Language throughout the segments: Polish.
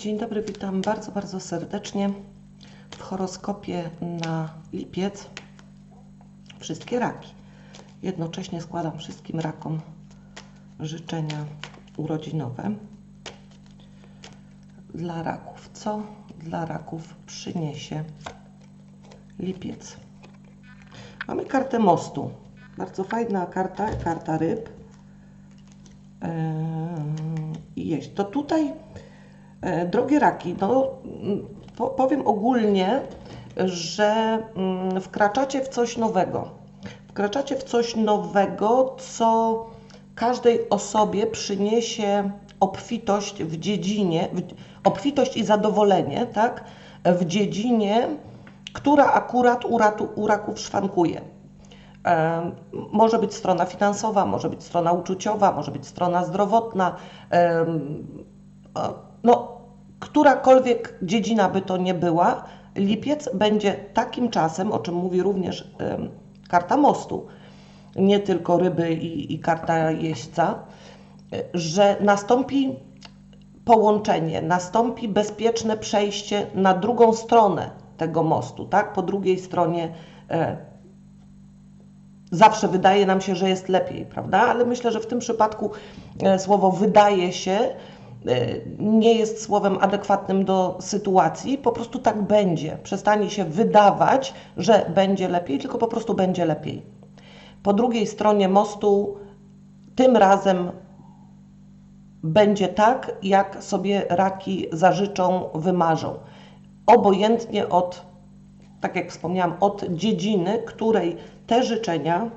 Dzień dobry, witam bardzo, bardzo serdecznie w horoskopie na lipiec. Wszystkie raki. Jednocześnie składam wszystkim rakom życzenia urodzinowe. Dla raków. Co dla raków przyniesie lipiec? Mamy kartę mostu. Bardzo fajna karta, karta ryb. Eee, I jeść. To tutaj Drogie raki, no, mm, po, powiem ogólnie, że mm, wkraczacie w coś nowego. Wkraczacie w coś nowego, co każdej osobie przyniesie obfitość w dziedzinie, obfitość i zadowolenie, tak? W dziedzinie, która akurat u, ratu, u raków szwankuje. E, może być strona finansowa, może być strona uczuciowa, może być strona zdrowotna. E, no, którakolwiek dziedzina by to nie była, lipiec będzie takim czasem, o czym mówi również karta mostu, nie tylko ryby i, i karta jeźdźca, że nastąpi połączenie, nastąpi bezpieczne przejście na drugą stronę tego mostu, tak? Po drugiej stronie y, zawsze wydaje nam się, że jest lepiej, prawda? Ale myślę, że w tym przypadku y, słowo wydaje się nie jest słowem adekwatnym do sytuacji, po prostu tak będzie. Przestanie się wydawać, że będzie lepiej, tylko po prostu będzie lepiej. Po drugiej stronie mostu tym razem będzie tak, jak sobie raki zażyczą, wymarzą. Obojętnie od, tak jak wspomniałam, od dziedziny, której te życzenia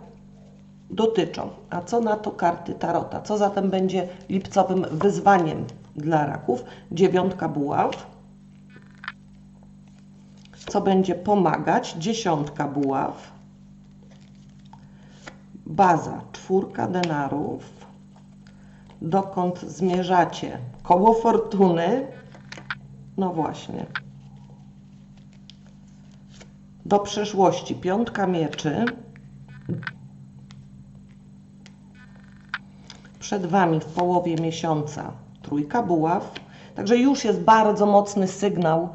dotyczą. A co na to karty Tarota? Co zatem będzie lipcowym wyzwaniem dla raków? Dziewiątka buław. Co będzie pomagać? Dziesiątka buław. Baza, czwórka denarów. Dokąd zmierzacie? Koło fortuny. No właśnie. Do przeszłości, piątka mieczy. Przed Wami w połowie miesiąca trójka buław. Także już jest bardzo mocny sygnał,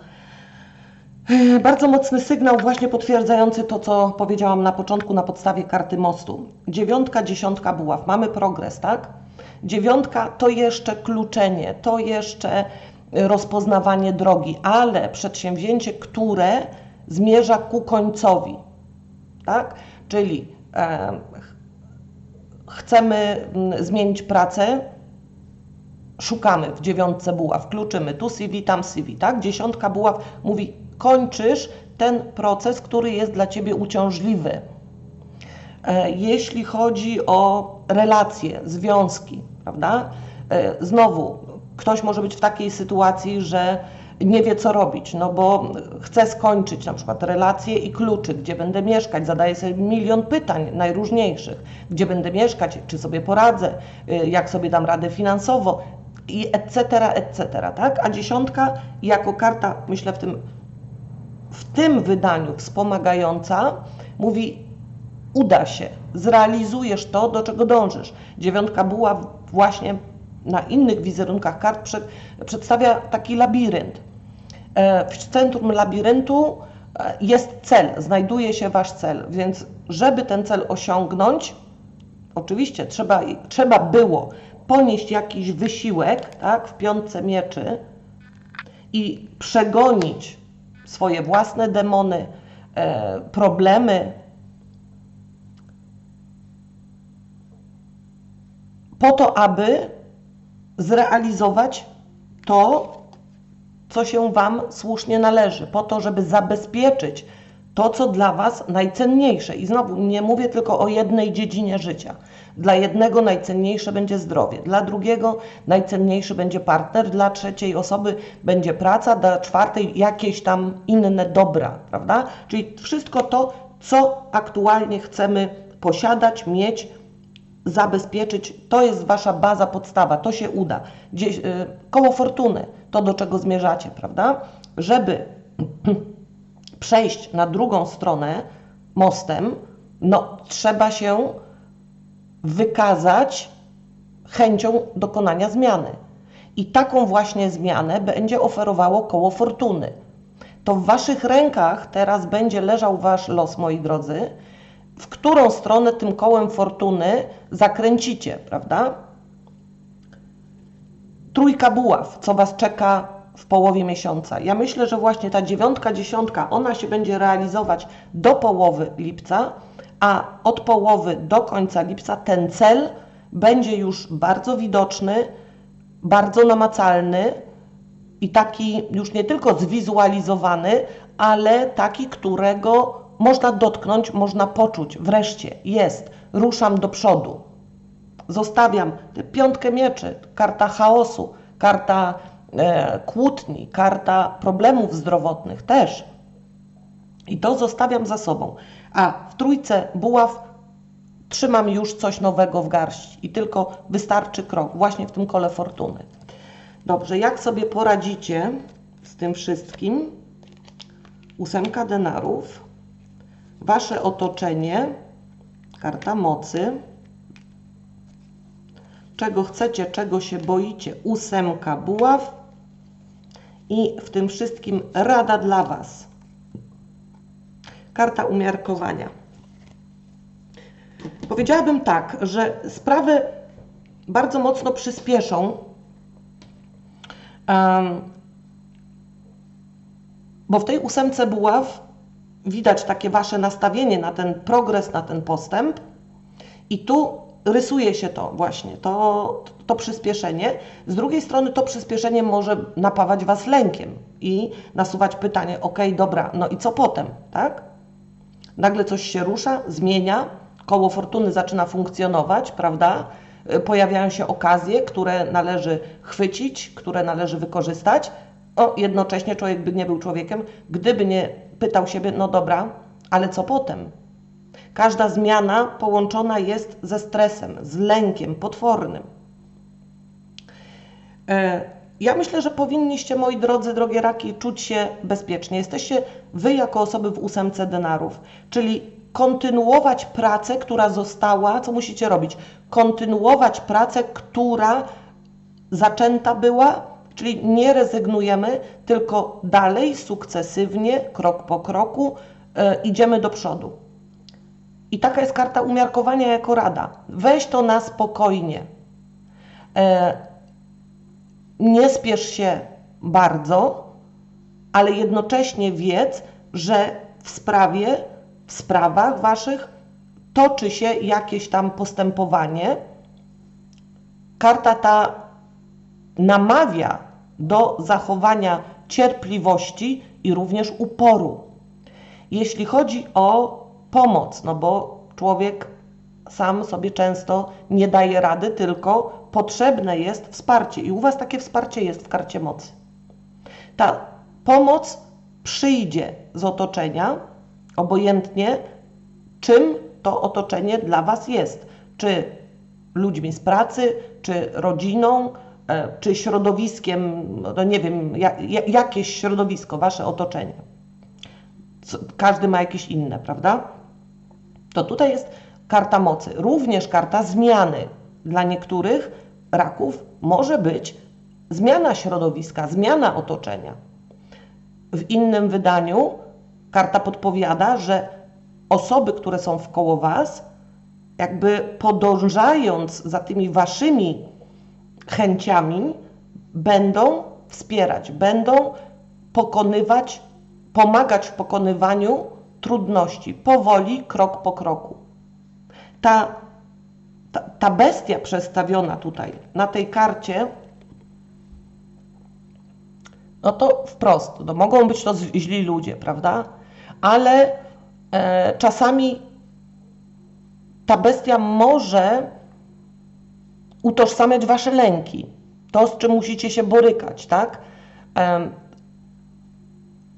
e, bardzo mocny sygnał właśnie potwierdzający to, co powiedziałam na początku na podstawie karty mostu. Dziewiątka, dziesiątka buław. Mamy progres, tak? Dziewiątka to jeszcze kluczenie, to jeszcze rozpoznawanie drogi, ale przedsięwzięcie, które zmierza ku końcowi, tak? Czyli e, chcemy mm, zmienić pracę, szukamy w dziewiątce buław, kluczymy tu CV, tam CV, tak? Dziesiątka buław mówi, kończysz ten proces, który jest dla Ciebie uciążliwy. E, jeśli chodzi o relacje, związki, prawda? E, znowu, ktoś może być w takiej sytuacji, że nie wie co robić, no bo chce skończyć na przykład relacje i kluczy, gdzie będę mieszkać, zadaje sobie milion pytań najróżniejszych, gdzie będę mieszkać, czy sobie poradzę, y, jak sobie dam radę finansowo i etc., etc., tak? A dziesiątka jako karta, myślę w tym, w tym wydaniu wspomagająca, mówi uda się, zrealizujesz to, do czego dążysz. Dziewiątka była właśnie na innych wizerunkach kart przed, przedstawia taki labirynt. E, w centrum labiryntu e, jest cel, znajduje się wasz cel, więc żeby ten cel osiągnąć, oczywiście trzeba, trzeba było ponieść jakiś wysiłek, tak, w piątce mieczy i przegonić swoje własne demony, e, problemy, po to, aby zrealizować to, co się Wam słusznie należy, po to, żeby zabezpieczyć to, co dla Was najcenniejsze. I znowu nie mówię tylko o jednej dziedzinie życia. Dla jednego najcenniejsze będzie zdrowie, dla drugiego najcenniejszy będzie partner, dla trzeciej osoby będzie praca, dla czwartej jakieś tam inne dobra, prawda? Czyli wszystko to, co aktualnie chcemy posiadać, mieć, zabezpieczyć, to jest Wasza baza, podstawa, to się uda. Gdzieś, y, koło fortuny, to do czego zmierzacie, prawda? Żeby przejść na drugą stronę mostem, no trzeba się wykazać chęcią dokonania zmiany. I taką właśnie zmianę będzie oferowało koło fortuny. To w Waszych rękach teraz będzie leżał Wasz los, moi drodzy, w którą stronę tym kołem fortuny zakręcicie, prawda? Trójka buław, co Was czeka w połowie miesiąca. Ja myślę, że właśnie ta dziewiątka, dziesiątka, ona się będzie realizować do połowy lipca, a od połowy do końca lipca ten cel będzie już bardzo widoczny, bardzo namacalny i taki już nie tylko zwizualizowany, ale taki, którego można dotknąć, można poczuć. Wreszcie jest, ruszam do przodu. Zostawiam tę piątkę mieczy, karta chaosu, karta e, kłótni, karta problemów zdrowotnych też. I to zostawiam za sobą. A w trójce buław trzymam już coś nowego w garści i tylko wystarczy krok właśnie w tym kole fortuny. Dobrze, jak sobie poradzicie z tym wszystkim? Ósemka denarów, wasze otoczenie, karta mocy, czego chcecie, czego się boicie, ósemka buław i w tym wszystkim rada dla Was. Karta umiarkowania. Powiedziałabym tak, że sprawy bardzo mocno przyspieszą, bo w tej ósemce buław widać takie Wasze nastawienie na ten progres, na ten postęp i tu rysuje się to właśnie, to, to przyspieszenie. Z drugiej strony to przyspieszenie może napawać Was lękiem i nasuwać pytanie, ok, dobra, no i co potem, tak? Nagle coś się rusza, zmienia, koło fortuny zaczyna funkcjonować, prawda? Pojawiają się okazje, które należy chwycić, które należy wykorzystać. O, jednocześnie człowiek by nie był człowiekiem, gdyby nie pytał siebie, no dobra, ale co potem? Każda zmiana połączona jest ze stresem, z lękiem potwornym. E, ja myślę, że powinniście, moi drodzy, drogie raki, czuć się bezpiecznie. Jesteście wy jako osoby w ósemce denarów, czyli kontynuować pracę, która została, co musicie robić? Kontynuować pracę, która zaczęta była, czyli nie rezygnujemy, tylko dalej, sukcesywnie, krok po kroku e, idziemy do przodu. I taka jest karta umiarkowania jako rada. Weź to na spokojnie. E, nie spiesz się bardzo, ale jednocześnie wiedz, że w sprawie, w sprawach waszych toczy się jakieś tam postępowanie. Karta ta namawia do zachowania cierpliwości i również uporu. Jeśli chodzi o pomoc, no bo człowiek sam sobie często nie daje rady, tylko potrzebne jest wsparcie. I u Was takie wsparcie jest w karcie mocy. Ta pomoc przyjdzie z otoczenia, obojętnie czym to otoczenie dla Was jest. Czy ludźmi z pracy, czy rodziną, e, czy środowiskiem, no nie wiem, jakieś środowisko, Wasze otoczenie. Każdy ma jakieś inne, prawda? To tutaj jest karta mocy, również karta zmiany. Dla niektórych raków może być zmiana środowiska, zmiana otoczenia. W innym wydaniu karta podpowiada, że osoby, które są wkoło Was, jakby podążając za tymi Waszymi chęciami, będą wspierać, będą pokonywać, pomagać w pokonywaniu trudności, powoli, krok po kroku. Ta, ta, ta bestia przedstawiona tutaj na tej karcie, no to wprost, no mogą być to źli ludzie, prawda? Ale e, czasami ta bestia może utożsamiać wasze lęki, to z czym musicie się borykać, tak? E,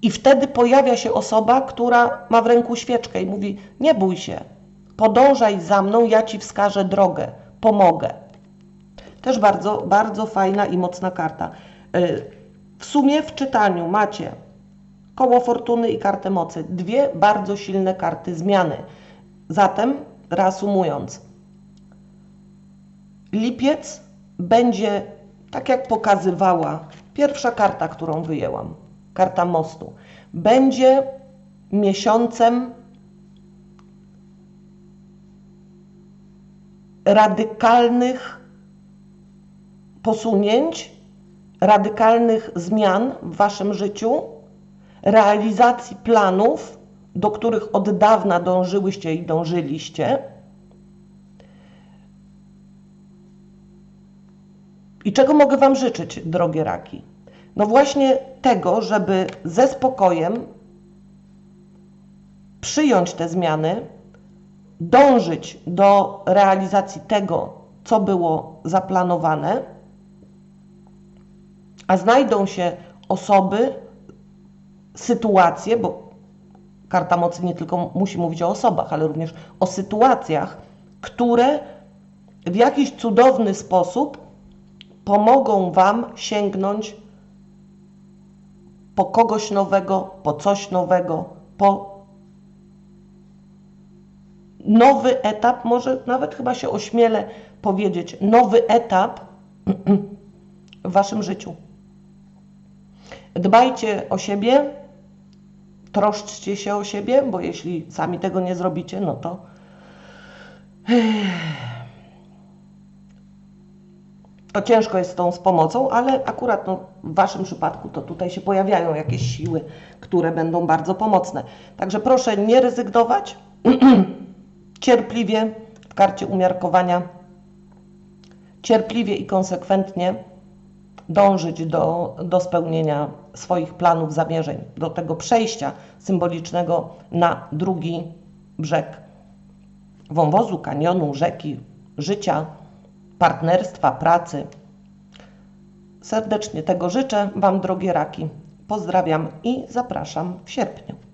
i wtedy pojawia się osoba, która ma w ręku świeczkę i mówi: Nie bój się, podążaj za mną, ja ci wskażę drogę, pomogę. Też bardzo, bardzo fajna i mocna karta. Y, w sumie w czytaniu macie koło fortuny i kartę mocy. Dwie bardzo silne karty zmiany. Zatem, reasumując, lipiec będzie tak jak pokazywała pierwsza karta, którą wyjęłam, karta mostu, będzie miesiącem radykalnych posunięć, radykalnych zmian w waszym życiu, realizacji planów, do których od dawna dążyłyście i dążyliście. I czego mogę Wam życzyć, drogie raki? No właśnie tego, żeby ze spokojem przyjąć te zmiany, dążyć do realizacji tego, co było zaplanowane, a znajdą się osoby, sytuacje, bo karta mocy nie tylko musi mówić o osobach, ale również o sytuacjach, które w jakiś cudowny sposób pomogą Wam sięgnąć po kogoś nowego, po coś nowego, po nowy etap, może nawet chyba się ośmielę powiedzieć, nowy etap w Waszym życiu. Dbajcie o siebie, troszczcie się o siebie, bo jeśli sami tego nie zrobicie, no to to ciężko jest z tą z pomocą, ale akurat no, w Waszym przypadku to tutaj się pojawiają jakieś siły, które będą bardzo pomocne. Także proszę nie rezygnować, cierpliwie w karcie umiarkowania, cierpliwie i konsekwentnie dążyć do, do spełnienia swoich planów, zamierzeń, do tego przejścia symbolicznego na drugi brzeg wąwozu, kanionu, rzeki, życia, partnerstwa, pracy. Serdecznie tego życzę Wam, drogie raki. Pozdrawiam i zapraszam w sierpniu.